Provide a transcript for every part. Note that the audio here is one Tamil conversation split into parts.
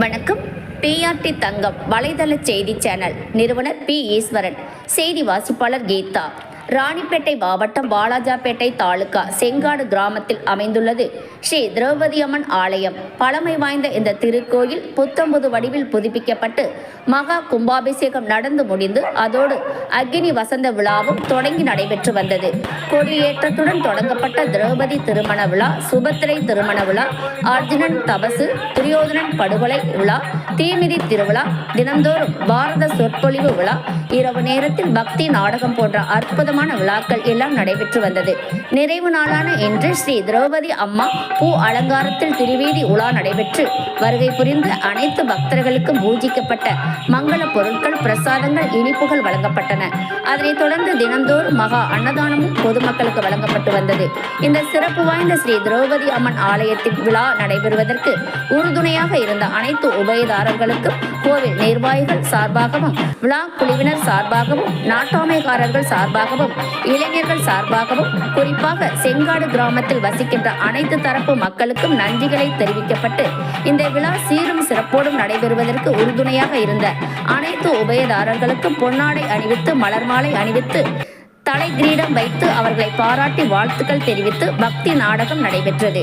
வணக்கம். பிஆர்டி தங்கம் வலைதள செய்தி சேனல் நிறுவனர் பி. ஈஸ்வரன். செய்தி வாசிப்பாளர் கீதா. ராணிப்பேட்டை மாவட்டம் வாலாஜாப்பேட்டை தாலுகா செங்காடு கிராமத்தில் அமைந்துள்ளது. ஸ்ரீ திரௌபதி அம்மன் ஆலயம். பழமை வாய்ந்த இந்த திருக்கோயில் புத்தம்புது வடிவில் புதுப்பிக்கப்பட்டு மகா கும்பாபிஷேகம் நடந்து முடிந்து அதோடு அக்னி வசந்த விழாவும் தொடங்கி நடைபெற்று வந்தது. கொடியேற்றத்துடன் தொடங்கப்பட்ட திரௌபதி திருமண விழா சுபத்திரை திருமண விழா அர்ஜுனன் தபசு துரியோதனன் படுகொலை விழா தீமிதி திருவிழா தினந்தோறும் பாரத சொற்பொழிவு விழா இரவு நேரத்தில் பக்தி நாடகம் போன்ற அற்புதமான விழாக்கள் எல்லாம் நடைபெற்று வந்தது. நிறைவு நாளான இன்று ஸ்ரீ திரௌபதி அம்மா பூ அலங்காரத்தில் திருவீதி உலா நடைபெற்று வருகை புரிந்து அனைத்து பக்தர்களுக்கும் பூஜிக்கப்பட்ட மங்கள பொருட்கள் பிரசாதங்கள் இனிப்புகள் வழங்கப்பட்டன. அதனைத் தொடர்ந்து தினந்தோறும் மகா அன்னதானமும் பொதுமக்களுக்கு வழங்கப்பட்டு வந்தது. இந்த சிறப்பு வாய்ந்த ஸ்ரீ திரௌபதி அம்மன் ஆலயத்தின் விழா நடைபெறுவதற்கு உறுதுணையாக இருந்த அனைத்து உபயதாரர்களுக்கும் கோவில் நிர்வாகிகள் சார்பாகவும் விழா குழுவினர் சார்பாகவும் நாட்டாமைக்காரர்கள் சார்பாகவும் இளைஞர்கள் சார்பாகவும் குறிப்பாக செங்காடு கிராமத்தில் வசிக்கின்ற அனைத்து தரப்பு மக்களுக்கும் நன்றிகளை தெரிவிக்கப்பட்டு இந்த விழா சீரும் சிறப்போடும் நடைபெறுவதற்கு உறுதுணையாக இருந்த அனைத்து உபயதாரர்களுக்கும் பொன்னாடை அணிவித்து மலர் மாலை அணிவித்து தலை கிரீடம் வைத்து அவர்களை பாராட்டி வாழ்த்துக்கள் தெரிவித்து பக்தி நாடகம் நடைபெற்றது.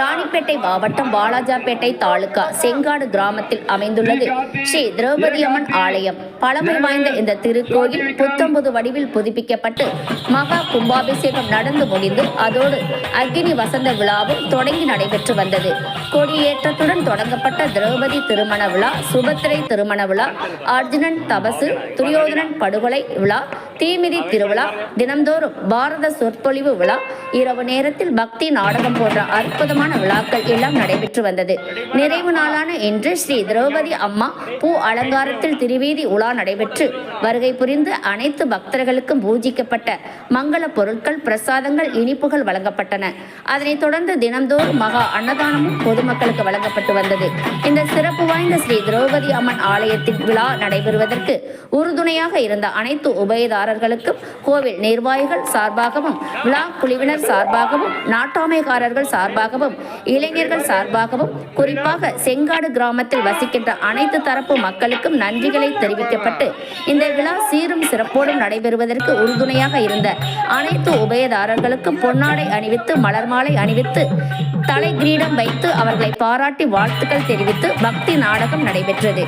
ராணிப்பேட்டை மாவட்டம் வாலாஜாபேட்டை தாலுகா செங்காடு கிராமத்தில் அமைந்துள்ளது. ஸ்ரீ திரௌபதி அம்மன் ஆலயம். பழமை வாய்ந்த இந்த திருக்கோயில் புத்தொன்பது வடிவில் புதுப்பிக்கப்பட்டு மகா கும்பாபிஷேகம் நடந்து முடிந்து அதோடு அக்னி வசந்த விழாவும் தொடங்கி நடைபெற்று வந்தது. கொடியேற்றத்துடன் தொடங்கப்பட்ட திரௌபதி திருமண விழா சுபத்திரை திருமண விழா அர்ஜுனன் தபசு துரியோதனன் படுகொலை விழா தீமிதி திருவிழா தினம்தோறும் பாரத சொற்பொழிவு விழா. இரவு நேரத்தில் பக்தி நாடகம் போன்ற அற்புதமான விழாக்கள் எல்லாம் நடைபெற்று வந்தது. நிறைவு நாளான இன்று ஸ்ரீ திரௌபதி அம்மா பூ அலங்காரத்தில் திருவீதி உலா நடைபெற்று வருகை புரிந்து அனைத்து பக்தர்களுக்கும் பூஜிக்கப்பட்ட மங்கள பொருட்கள் பிரசாதங்கள் இனிப்புகள் வழங்கப்பட்டன. அதனைத் தொடர்ந்து தினந்தோறும் மகா அன்னதானமும் பொதுமக்களுக்கு வழங்கப்பட்டு வந்தது. இந்த சிறப்பு வாய்ந்த ஸ்ரீ திரௌபதி அம்மன் ஆலயத்தின் விழா நடைபெறுவதற்கு உறுதுணையாக இருந்த அனைத்து உபயதாரர்களுக்கும் கோவில் நிர்வாகிகள் சார்பாகவும் விழா குழுவினர் சார்பாகவும் நாட்டாமைக்காரர்கள் சார்பாகவும் இளைஞர்கள் சார்பாகவும் குறிப்பாக செங்காடு கிராமத்தில் வசிக்கின்ற அனைத்து தரப்பு மக்களுக்கும் நன்றிகளை தெரிவிக்கப்பட்டு இந்த விழா சீரும் சிறப்போடும் நடைபெறுவதற்கு உறுதுணையாக இருந்த அனைத்து உபயதாரர்களுக்கும் பொன்னாடை அணிவித்து மலர் மாலை அணிவித்து தலை கிரீடம் வைத்து அவர்களை பாராட்டி வாழ்த்துக்கள் தெரிவித்து பக்தி நாடகம் நடைபெற்றது.